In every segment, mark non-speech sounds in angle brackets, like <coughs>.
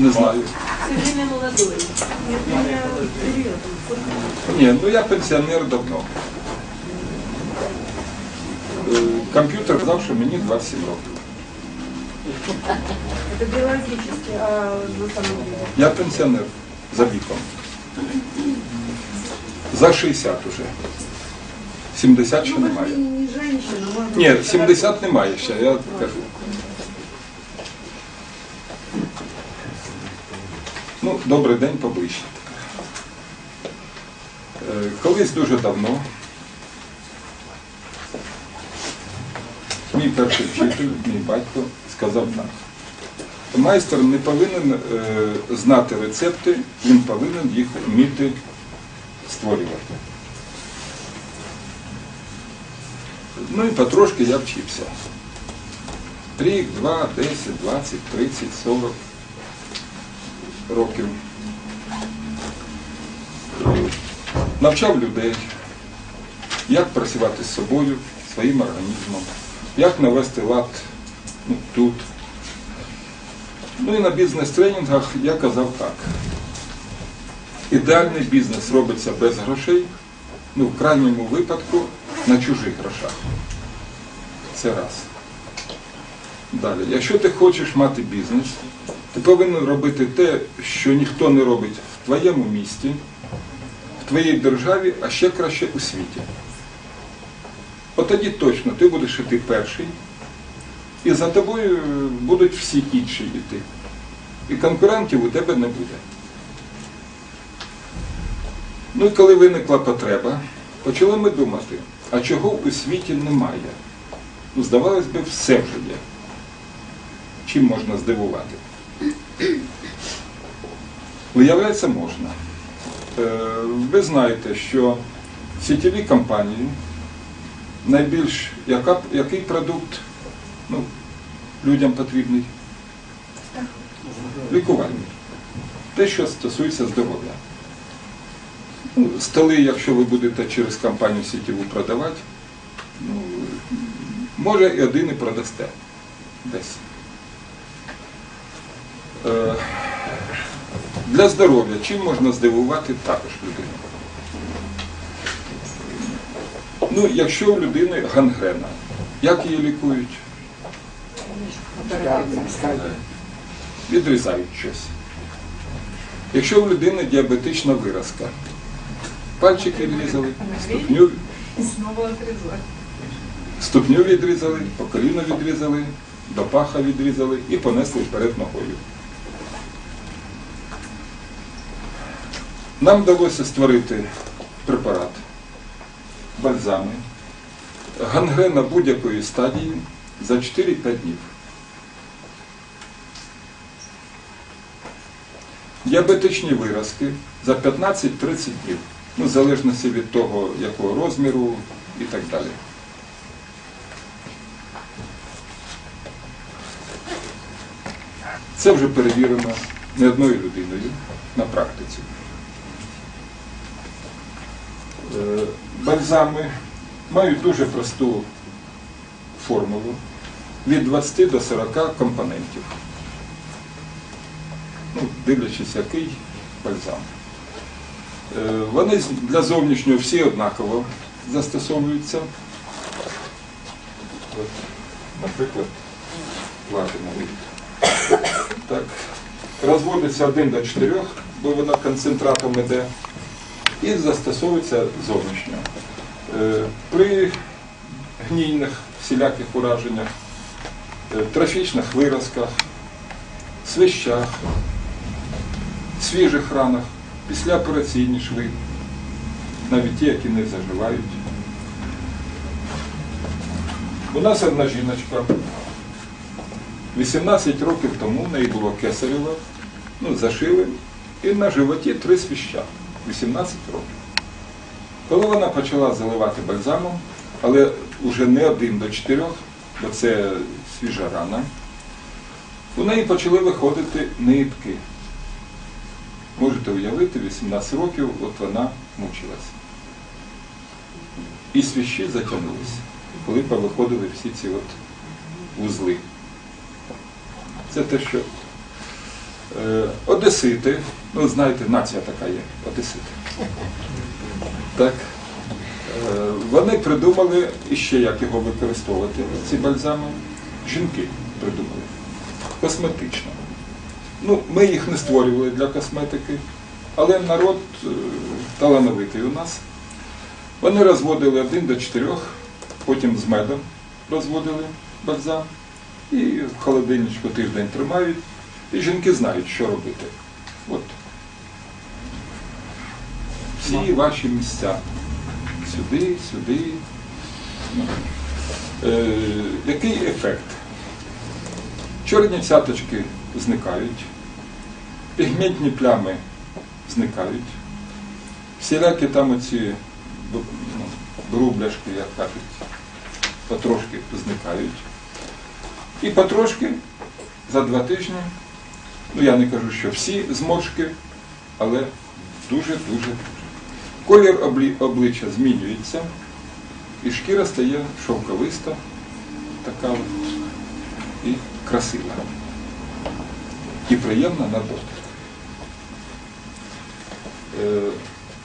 Не знаю. Все время молодой. Нет, у меня период. Ні, ну я пенсіонер давно. Е, Комп'ютер казав, що мені 27 років. Это биологически, а на самом деле. Я пенсіонер за віком. За 60 уже. 70 ще Ну, вы же немає. не, не женщина, может Ні, быть, 70 немає ще, я кажу. Добрий день поближче. Е, Колись дуже давно мій перший вчитель, мій батько, сказав так. Майстер не повинен е, знати рецепти, він повинен їх вміти створювати. Ну і потрошки я вчився. Рік, два, десять, двадцять, тридцять, сорок років. Навчав людей, як працювати з собою, своїм організмом, як навести лад ну, тут. Ну і на бізнес-тренінгах я казав так. Ідеальний бізнес робиться без грошей, ну, в крайньому випадку на чужих грошах. Це раз. Далі, якщо ти хочеш мати бізнес, ти повинен робити те, що ніхто не робить в твоєму місті, в твоїй державі, а ще краще у світі. От тоді точно ти будеш іти перший, і за тобою будуть всі інші йти. І конкурентів у тебе не буде. Ну і коли виникла потреба, почали ми думати, а чого у світі немає? Ну, здавалось би, все вже є. Чим можна здивувати? Виявляється, можна. Е, Ви знаєте, що сітєві компанії найбільш яка, який продукт ну, людям потрібний? Лікувальний. Те, що стосується здоров'я. Ну, столи, якщо ви будете через компанію сітєву продавати, ну, може і один і продасте десь. Е, Для здоров'я чим можна здивувати також людину? Ну, якщо у людини гангрена, як її лікують? Відрізають щось. Якщо у людини діабетична виразка, пальчик відрізали, ступню, ступню відрізали, по коліну відрізали, до паха відрізали і понесли вперед ногою. Нам вдалося створити препарат, бальзами, гангрена будь-якої стадії за 4-5 днів. Діабетичні виразки за 15-30 днів, ну, в залежності від того, якого розміру і так далі. Це вже перевірено не одною людиною на практиці. Е, Бальзами мають дуже просту формулу від 20 до 40 компонентів. Ну, дивлячись, який бальзам. Е, Вони для зовнішнього всі однаково застосовуються. От, наприклад, платиновий. Так, розводиться 1 до 4, бо вона концентратом іде, і застосовується зовнішньо. Е, При гнійних всіляких ураженнях, е, трофічних виразках, свищах, свіжих ранах, післяопераційні шви, навіть ті, які не заживають. У нас одна жіночка 18 років тому в неї було кесарево, ну, зашили, і на животі три свіща. 18 років. Коли вона почала заливати бальзамом, але вже не один до чотирьох, бо це свіжа рана, у неї почали виходити нитки. Можете уявити, 18 років от вона мучилась. І свіщі затягнулися, коли повиходили всі ці от вузли. Це те, що Одесити, ну знаєте, нація така є, одесити. Так. Е, Вони придумали іще, як його використовувати, ці бальзами. Жінки придумали. Косметично. Ну, ми їх не створювали для косметики, але народ е, талановитий у нас. Вони розводили один до чотирьох, потім з медом розводили бальзам і в холодильничку тиждень тримають. І жінки знають, що робити. От. Всі ваші місця. Сюди, сюди. Е, який ефект? Чорні цяточки зникають, пігментні плями зникають, всілякі там оці ну, брубляшки, як кажуть, потрошки зникають. І потрошки за два тижні, ну я не кажу, що всі зморшки, але дуже-дуже. Колір обличчя змінюється, і шкіра стає шовковиста, така от, і красива. І приємна на дотик. Е,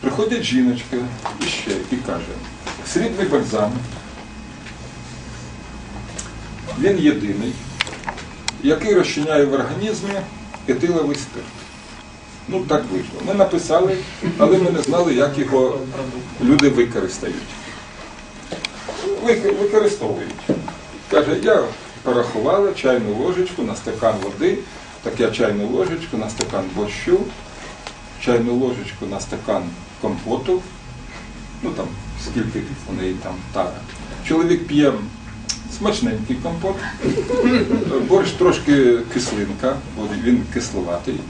приходить жіночка іще і каже, срібний бальзам, він єдиний, який розчиняє в організмі етиловий спирт. Ну так вийшло. Ми написали, але ми не знали, як його люди використають. Вик- Використовують. Каже, я порахувала чайну ложечку на стакан води, так я чайну ложечку на стакан борщу, чайну ложечку на стакан компоту, ну там скільки у неї там тара. Чоловік п'є смачненький компот, борщ трошки кислинка, бо він кисловатий.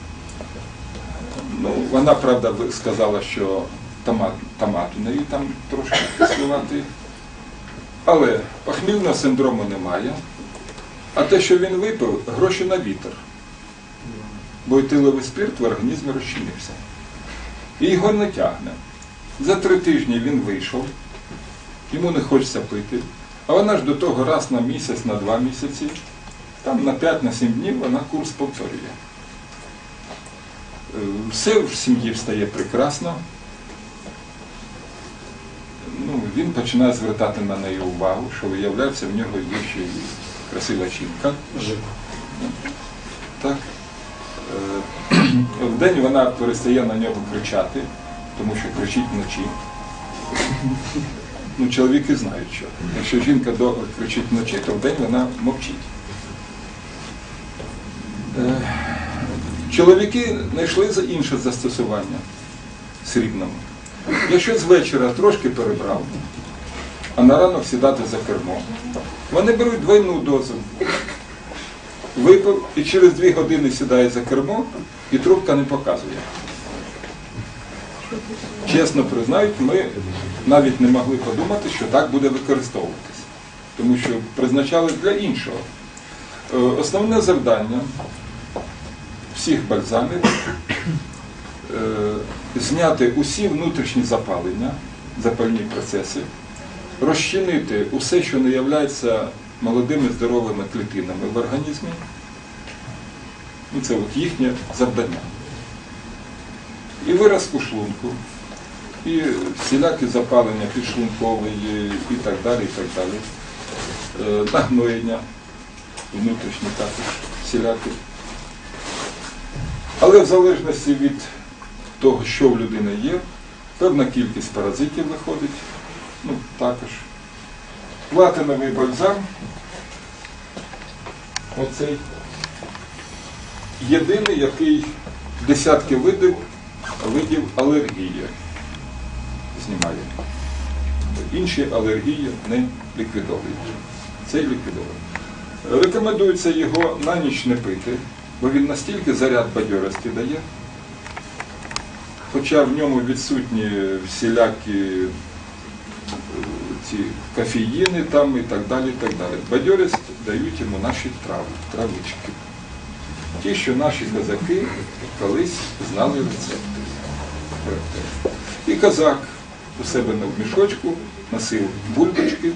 Ну, вона, правда, сказала, що томат, томат у неї там трошки кисловатий. Але похмільного синдрому немає. А те, що він випив, гроші на вітер. Бо етиловий спирт в організмі розчинився. І його не тягне. За три тижні він вийшов, йому не хочеться пити. А вона ж до того раз на місяць, на два місяці, там на 5-7 днів вона курс повторює. Е, Все в сім'ї встає прекрасно. Ну, він починає звертати на неї увагу, що виявляється, в нього є ще й красива жінка. Так. Е, Вдень вона перестає на нього кричати, тому що кричить вночі. Ну, чоловіки знають, що. Якщо жінка довго кричить вночі, то вдень вона мовчить. Е, Чоловіки знайшли інше застосування срібному. Якщо з вечора трошки перебрав, а на ранок сідати за кермо, вони беруть двойну дозу. Випив і через дві години сідає за кермо, і трубка не показує. Чесно признають, ми навіть не могли подумати, що так буде використовуватись. Тому що призначали для іншого. Е, Основне завдання всіх бальзамів е, зняти усі внутрішні запалення, запальні процеси, розчинити усе, що не є молодими здоровими клітинами в організмі. Ну, це от їхнє завдання. І вираз у шлунку, і всілякі запалення підшлункової і так далі, і так далі. Е, Нагноєння внутрішні також всілякі. Але в залежності від того, що в людини є, певна кількість паразитів виходить. Ну, також. Платиновий бальзам. Оцей єдиний, який десятки видів, видів алергії знімає. Інші алергії не ліквідовують. Цей ліквідовує. Рекомендується його на ніч не пити, бо він настільки заряд бадьорості дає, хоча в ньому відсутні всілякі е, ці кофеїни там і так далі. і так далі. Бадьорість дають йому наші трави, травички. Ті, що наші козаки колись знали рецепти. І козак у себе на мішочку носив бульбочки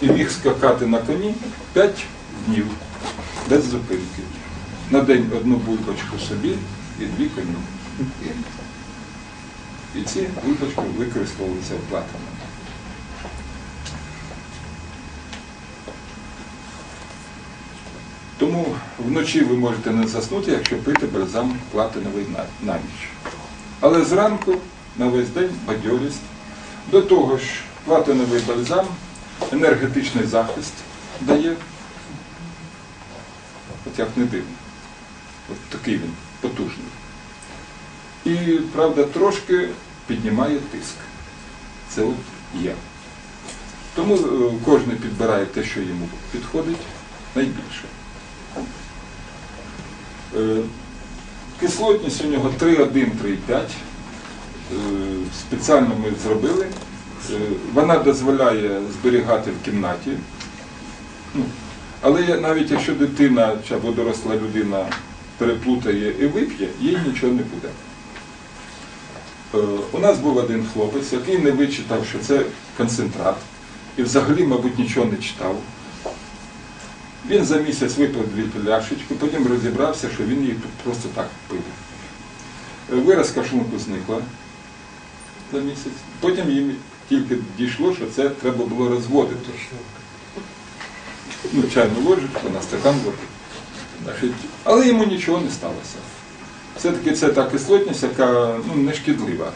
і міг скакати на коні 5 днів без зупинки. На день одну бульбочку собі і дві коню. І ці бульбочки використовуються платами. Тому вночі ви можете не заснути, якщо пити бальзам платиновий на ніч. Але зранку на весь день бадьорість. До того ж, платиновий бальзам енергетичний захист дає. От як не дивно. От такий він потужний. І, правда, трошки піднімає тиск. Це от є. Тому е, кожен підбирає те, що йому підходить найбільше. Е, Кислотність у нього 3,1-3,5. Е, Спеціально ми зробили. Е, Вона дозволяє зберігати в кімнаті. Ну, Але навіть якщо дитина або доросла людина переплутає і вип'є, їй нічого не буде. Е, У нас був один хлопець, який не вичитав, що це концентрат, і взагалі, мабуть, нічого не читав. Він за місяць випив дві пляшечки, потім розібрався, що він її просто так пив. Виразка шлунку зникла за місяць. Потім їм тільки дійшло, що це треба було розводити. Ну, чайну ложечку на стакан води. Але йому нічого не сталося. Все-таки це та кислотність, яка ну, не шкідлива.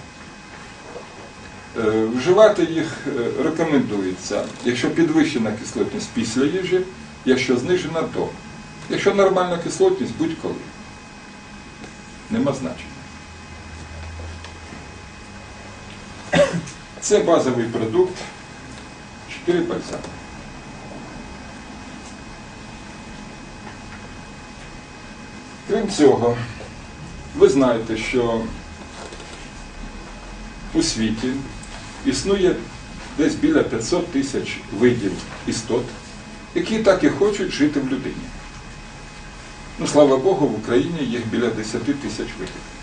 Е, Вживати їх е, рекомендується, якщо підвищена кислотність після їжі, якщо знижена до. Якщо нормальна кислотність, будь-коли. Нема значення. Це базовий продукт 4 бальзами. Крім цього, ви знаєте, що у світі існує десь біля 500 тисяч видів істот, які так і хочуть жити в людині. Ну, слава Богу, в Україні їх біля 10 тисяч видів.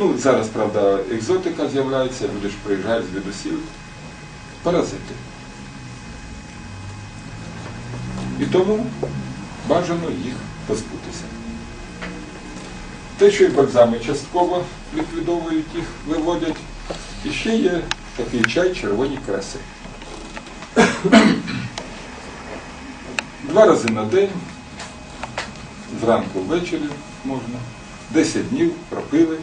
Ну, зараз, правда, екзотика з'являється, люди ж приїжджають звідусіль. Паразити. І тому бажано їх позбутися. Те, що і бальзами частково ліквідовують їх, виводять. І ще є такий чай червоні краси. <coughs> Два рази на день, зранку ввечері можна, 10 днів пропили.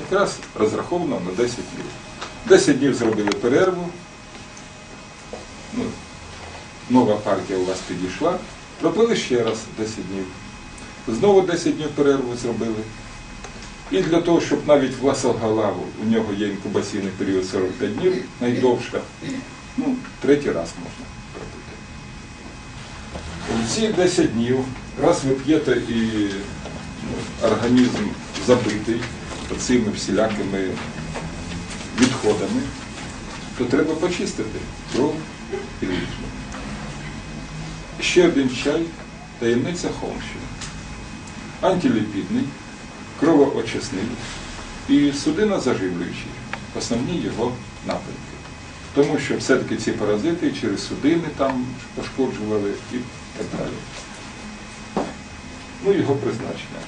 Якраз розраховано на 10 днів. 10 днів зробили перерву. Ну, нова партія у вас підійшла. Пропили ще раз 10 днів. Знову 10 днів перерву зробили. І для того, щоб навіть власогалаву, у нього є інкубаційний період 45 днів, найдовша, ну, третій раз можна пропити. В ці 10 днів, раз ви п'єте і ну, організм забитий цими всілякими відходами, то треба почистити кров і ліжну. Ще один чай таємниця Холмщини. Антиліпідний, кровоочисний і судинозаживлюючий. Основні його напрямки. Тому що все-таки ці паразити через судини там пошкоджували і так далі. Ну, його призначення.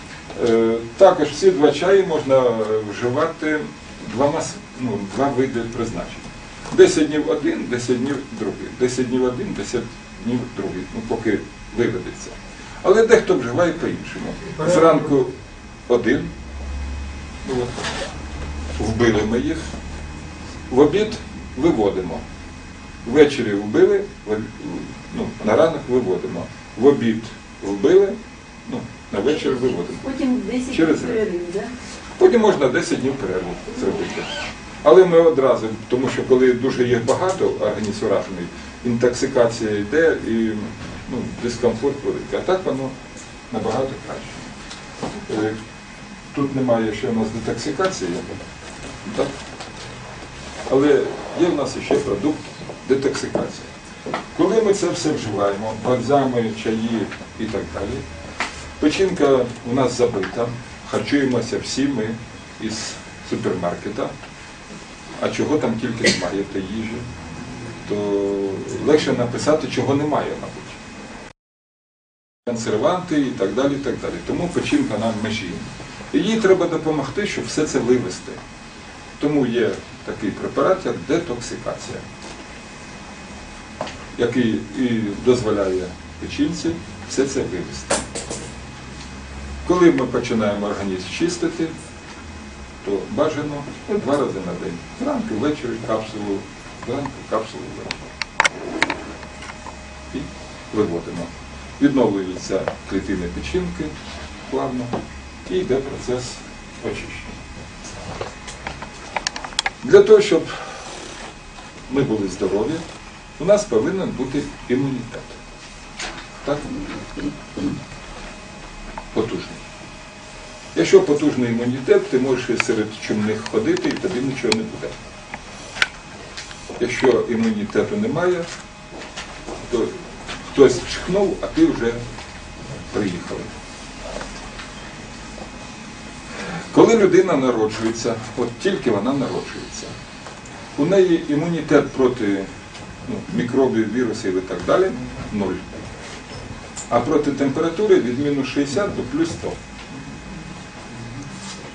Е, Також ці два чаї можна вживати двома, с- ну, два види призначення. 10 днів один, 10 днів другий. 10 днів один, 10 днів другий, ну поки виведеться. Але дехто вживає по-іншому. Зранку один, вбили ми їх, в обід виводимо. Ввечері вбили, ну, на ранок виводимо. В обід вбили, ну, на вечір виводимо. Потім 10 Через перерив, да? Потім можна 10 днів перерву зробити. Але ми одразу, тому що коли дуже їх багато, організм уражений, інтоксикація йде і ну, дискомфорт великий. А так воно набагато краще. Е, Тут немає ще у нас детоксикації, так? але є в нас ще продукт детоксикації. Коли ми це все вживаємо, бальзами, чаї і так далі, Печінка у нас забита, харчуємося всі ми із супермаркета, а чого там тільки немає тій їжі, то легше написати, чого немає, мабуть. консерванти і так далі. і так далі. Тому печінка на межі. І їй треба допомогти, щоб все це вивести. Тому є такий препарат, як детоксикація, який і дозволяє печінці все це вивести. Коли ми починаємо організм чистити, то бажано два рази на день. Зранку, ввечері капсулу, зранку капсулу ввечері. І виводимо. Відновлюються клітини печінки плавно і йде процес очищення. Для того, щоб ми були здорові, у нас повинен бути імунітет. Так? Потужний. Якщо потужний імунітет, ти можеш серед чумних ходити і тобі нічого не буде. Якщо імунітету немає, то хтось чхнув, а ти вже приїхав. Коли людина народжується, от тільки вона народжується, у неї імунітет проти ну, мікробів, вірусів і так далі нуль. А проти температури від мінус 60 до плюс 100.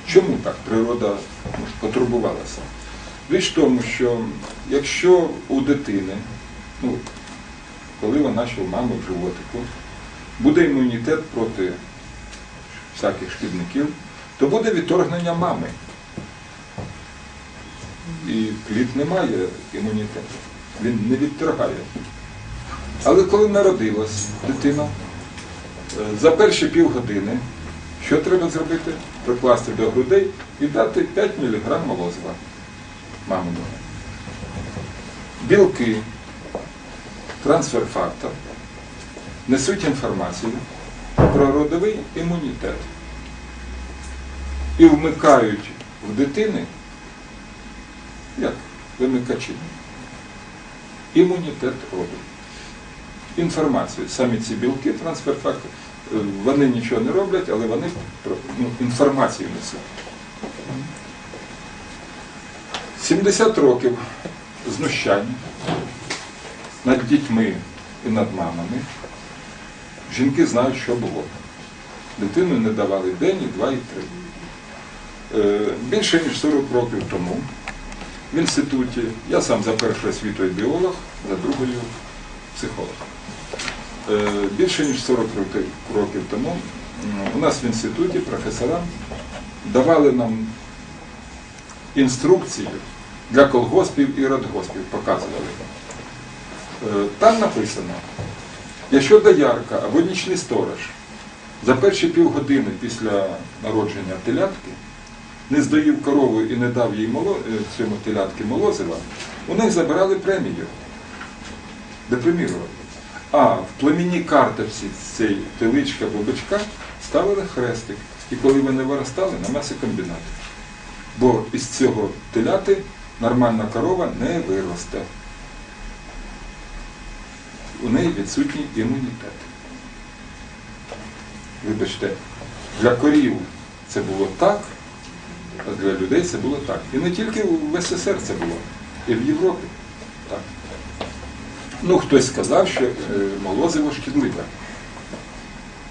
Чому так природа ну, потурбувалася? Річ в тому, що якщо у дитини, ну, коли вона ще в мами в животику, буде імунітет проти всяких шкідників, то буде відторгнення мами. І плід не має імунітету. Він не відторгає. Але коли народилась дитина, за перші півгодини, що треба зробити? Прикласти до грудей і дати 5 мг молозива маминого. Білки, трансфер-фактор несуть інформацію про родовий імунітет і вмикають в дитини, як вимикачі, імунітет роду. Інформацію. Самі ці білки, трансфер-фактор, е, вони нічого не роблять, але вони ну, інформацію несуть. 70 років знущань над дітьми і над мамами. Жінки знають, що було. Дитину не давали день, і два, і три. Е, Більше ніж 40 років тому в інституті, я сам за першою освітою біолог, за другою психолог. Е, Більше ніж 40 років- тому у нас в інституті професора давали нам інструкцію для колгоспів і радгоспів, показували. Е, Там написано, якщо доярка або нічний сторож за перші півгодини після народження телятки не здоїв корову і не дав їй моло, е, цьому телятки молозива, у них забирали премію. Депримірували. А в племінній карточці цієї телички або ставили хрестик. І коли вони виростали, на м'ясокомбінат. Бо із цього теляти нормальна корова не виросте. У неї відсутній імунітет. Вибачте, для корів це було так, а для людей це було так. І не тільки в СССР це було, і в Європі. Ну, хтось сказав, що е, молозиво шкідливе.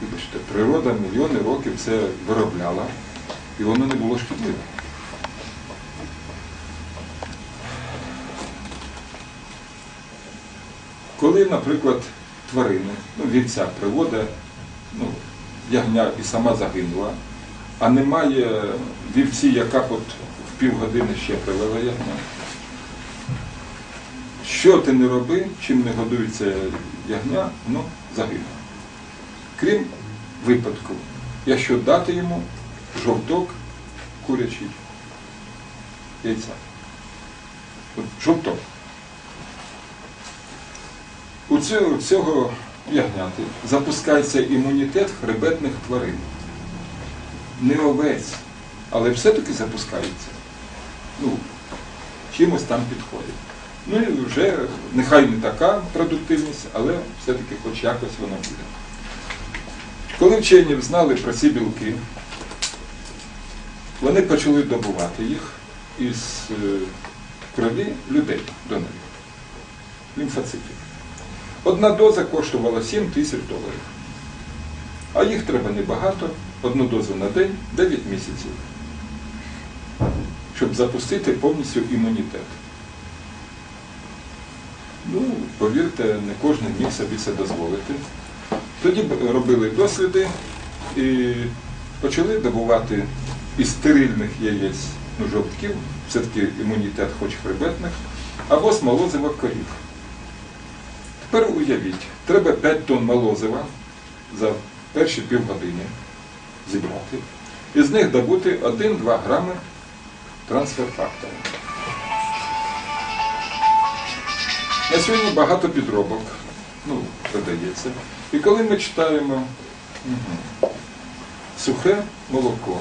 Вибачте, природа мільйони років це виробляла, і воно не було шкідливе. Коли, наприклад, тварини, ну, вівця приводить, ну, ягня і сама загинула, а немає вівці, яка от в півгодини ще привела ягня. Що ти не роби, чим не годується ягня, воно загине. Крім випадку, якщо дати йому жовток курячий яйця. Жовток. У цього, цього ягняти запускається імунітет хребетних тварин. Не овець, але все-таки запускається. Ну, чимось там підходить. Ну і вже нехай не така продуктивність, але все-таки хоч якось воно буде. Коли вчені знали про ці білки, вони почали добувати їх із е, крові людей донорів, лімфоцитів. Одна доза коштувала 7 тисяч доларів. А їх треба небагато, одну дозу на день, 9 місяців, щоб запустити повністю імунітет. Ну, повірте, не кожен міг собі це дозволити. Тоді робили досліди і почали добувати із стерильних яєць ну, жовтків, все-таки імунітет хоч хребетних, або з молозива корів. Тепер уявіть, треба 5 тонн молозива за перші півгодини зібрати. І з них добути 1-2 грами трансфер-фактора. На сьогодні багато підробок, ну, продається. І коли ми читаємо мгм, сухе молоко,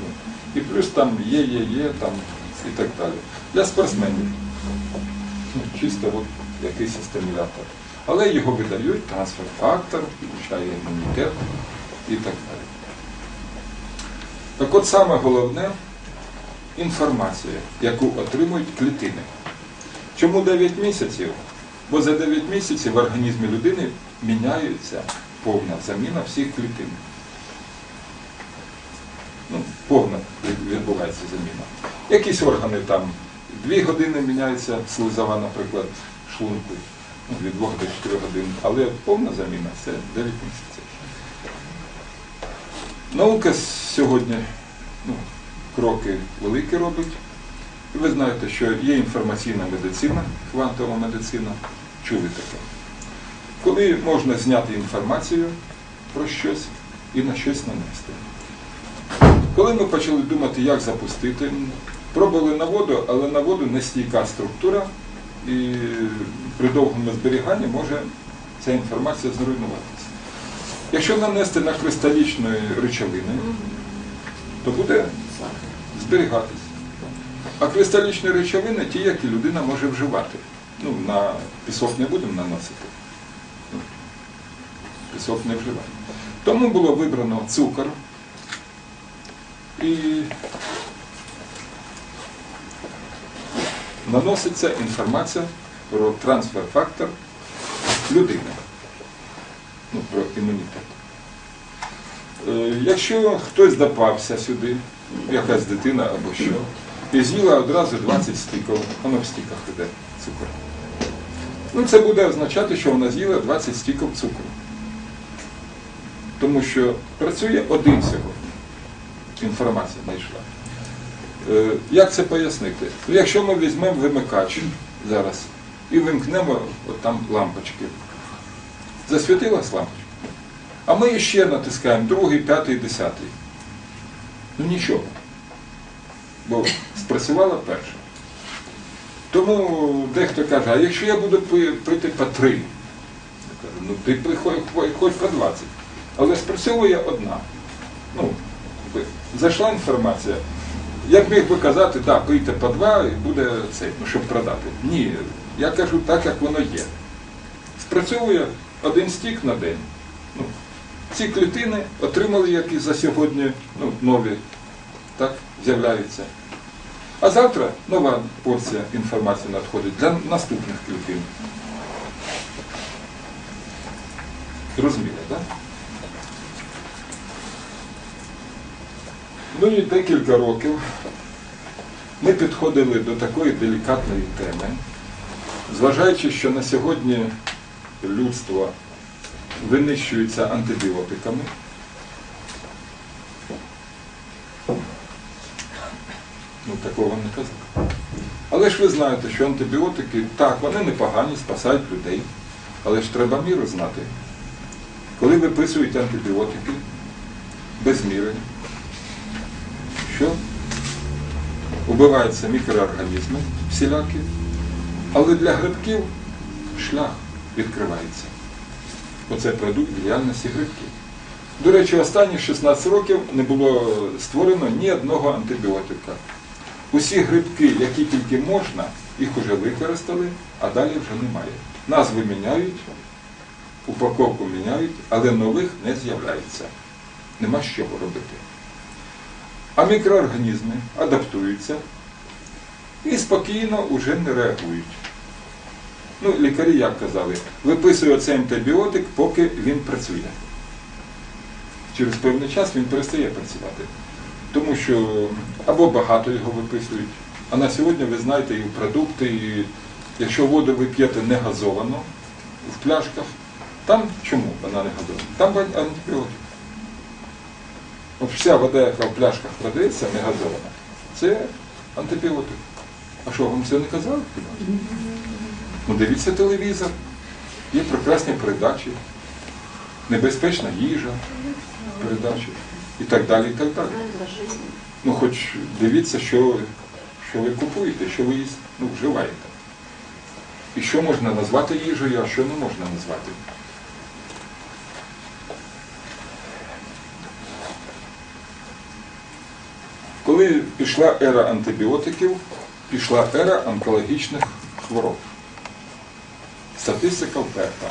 ну, і плюс там є, є, є, там і так далі. Для спортсменів. Ну, чисто от якийсь стимулятор. Але його видають, трансфер-фактор, підвищає імунітет і так далі. Так от саме головне інформація, яку отримують клітини. Чому 9 місяців? Бо за 9 місяців в організмі людини міняється повна заміна всіх клітин. Ну, повна відбувається заміна. Якісь органи там 2 години міняється слизова, наприклад, шлунку, ну, від 2 до 4 годин, але повна заміна це 9 місяців. Наука сьогодні ну, кроки великі робить. І ви знаєте, що є інформаційна медицина, квантова медицина. Чули таке. Коли можна зняти інформацію про щось і на щось нанести. Коли ми почали думати, як запустити, пробували на воду, але на воду не стійка структура, і при довгому зберіганні може ця інформація зруйнуватися. Якщо нанести на кристалічної речовини, то буде зберігатись. А кристалічні речовини ті, які людина може вживати. Ну, на пісок не будемо наносити. Ну, Пісок не вживаємо. Тому було вибрано цукор і наноситься інформація про трансфер-фактор людини. Ну, про імунітет. Е, Якщо хтось допався сюди, якась дитина або що, і з'їла одразу 20 стіків, воно в стіках іде цукор. Ну, це буде означати, що вона з'їла 20 стіків цукру. Тому що працює один всього. Інформація знайшла. Е, Як це пояснити? Ну, якщо ми візьмемо вимикач зараз і вимкнемо от там лампочки. Засвітилась лампочка. А ми ще натискаємо другий, п'ятий, десятий. Ну нічого. Бо спрацювала перша. Тому дехто каже, а якщо я буду пити по три, я кажу, ну ти пий хоч, по 20. Але спрацьовує одна. Ну, зайшла інформація. Як міг би казати, так, пийте по два і буде це, ну, щоб продати. Ні, я кажу так, як воно є. Спрацьовує один стік на день. Ну, ці клітини отримали які за сьогодні ну, нові, так, з'являються. А завтра нова порція інформації надходить для наступних клітин. Зрозуміло, так? Ну і декілька років ми підходили до такої делікатної теми, зважаючи, що на сьогодні людство винищується антибіотиками. Ну, такого не казав. Але ж ви знаєте, що антибіотики, так, вони непогані, спасають людей. Але ж треба міру знати. Коли виписують антибіотики без міри, що убиваються мікроорганізми всілякі, але для грибків шлях відкривається. Оце продукт діяльності грибків. До речі, останні 16 років не було створено ні одного антибіотика. Усі грибки, які тільки можна, їх вже використали, а далі вже немає. Назви міняють, упаковку міняють, але нових не з'являється. Нема з чого робити. А мікроорганізми адаптуються і спокійно вже не реагують. Ну, лікарі як казали, виписує цей антибіотик, поки він працює. через певний час він перестає працювати. Тому що або багато його виписують, а на сьогодні ви знаєте і продукти, і якщо воду ви п'єте не газовано в пляшках, там чому вона не газована? Там антибіотик. От вся вода, яка в пляшках продається, не газована, це антибіотик. А що, вам це не казали? Ну дивіться телевізор, є прекрасні передачі, небезпечна їжа, передачі і так далі, і так далі. Ну хоч дивіться, що, що ви купуєте, що ви ну, вживаєте. І що можна назвати їжею, а що не можна назвати. Коли пішла ера антибіотиків, пішла ера онкологічних хвороб. Статистика вперта.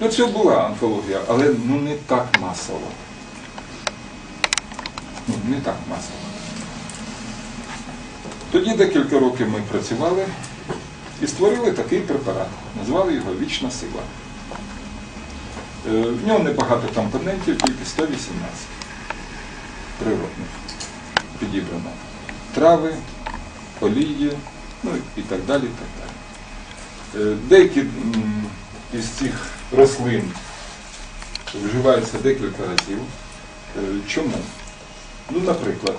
Ну, це була онкологія, але ну, не так масово. Ну, не так масово. Тоді декілька років ми працювали і створили такий препарат. Назвали його Вічна сила. Е, В ньому небагато компонентів, тільки 118 природних підібрано. Трави, олії, ну і так далі. Так далі. Е, Деякі із цих рослин вживаються декілька разів. Е, Чому? Ну, наприклад,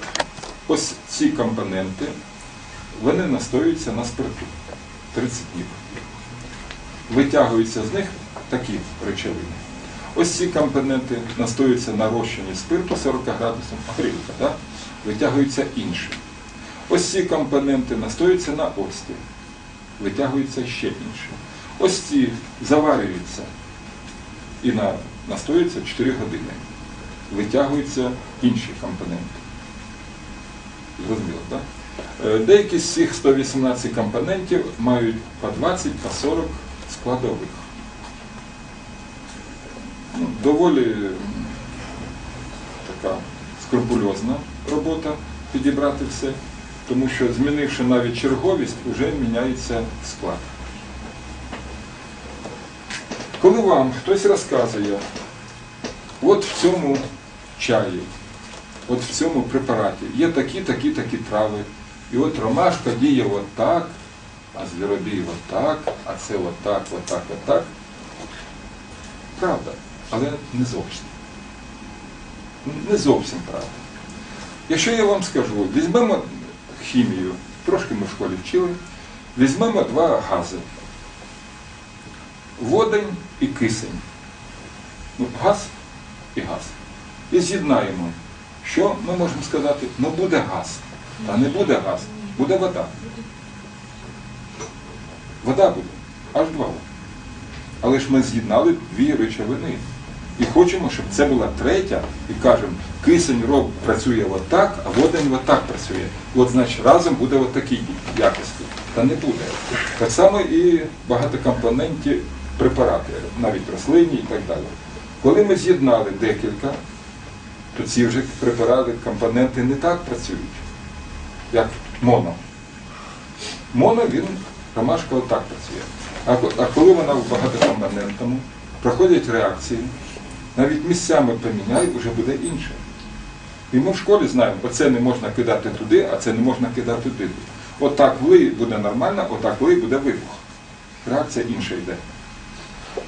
ось ці компоненти, вони настоюються на спирту 30 днів. Витягуються з них такі речовини. Ось ці компоненти настоюються на розчині спирту 40 градусів горілка, да? витягуються інші. Ось ці компоненти настоюються на ocті, витягуються ще інші. Ось ці заварюються і на, настоюються 4 години. Витягуються інші компоненти. Зрозуміло, так? Е, Деякі з цих 118 компонентів мають по 20, по 40 складових. Ну, доволі така скрупульозна робота підібрати все, тому що змінивши навіть черговість, вже міняється склад. Коли вам хтось розказує, от в цьому чаї, от в цьому препараті є такі, такі, такі трави, і от ромашка діє от так, а звіробій от так, а це от так, от так, от так. Правда, але не зовсім. Не зовсім правда. Якщо я вам скажу, візьмемо хімію, трошки ми в школі вчили, візьмемо два гази. Водень і кисень. Ну, газ і газ. І з'єднаємо. Що ми можемо сказати? Ну буде газ. А не буде газ, буде вода. Вода буде. Аж два. Але ж ми з'єднали дві речовини. І хочемо, щоб це була третя, і кажемо, кисень роб працює отак, а водень отак працює. От значить разом буде отакій якості. Та не буде. Так само і багатокомпонентні препарати, навіть рослинні і так далі. Коли ми з'єднали декілька, то ці вже препарати, компоненти не так працюють, як моно. Моно він, ромашка отак працює. А, а коли вона в багатокомпонентному, проходять реакції, навіть місцями поміняй, вже буде інше. І ми в школі знаємо, оце не можна кидати туди, а це не можна кидати туди. Отак влий буде нормально, отак влий буде вибух. Реакція інша йде.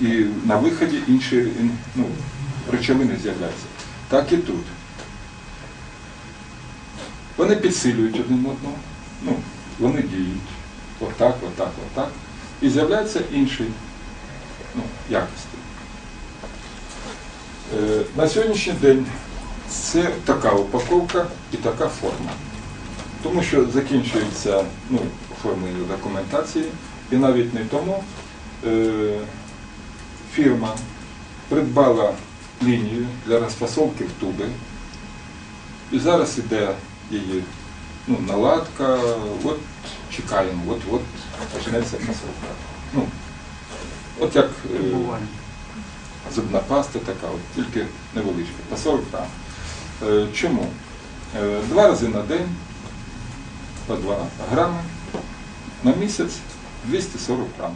І на виході інші ну, речовини з'являються. Так і тут. Вони підсилюють один одного, ну, вони діють. Отак, отак, отак. І з'являється інший ну, якості. Е, на сьогоднішній день це така упаковка і така форма. Тому що закінчується ну, оформлення документації, і навіть не тому е, фірма придбала лінію для розфасовки в туби. І зараз іде її ну, наладка, от чекаємо, от от почнеться фасовка. Ну, от як е, зубна паста така, от, тільки невеличка, по 40 грам. Е, чому? Е, два рази на день, по 2 грами, на місяць 240 грам.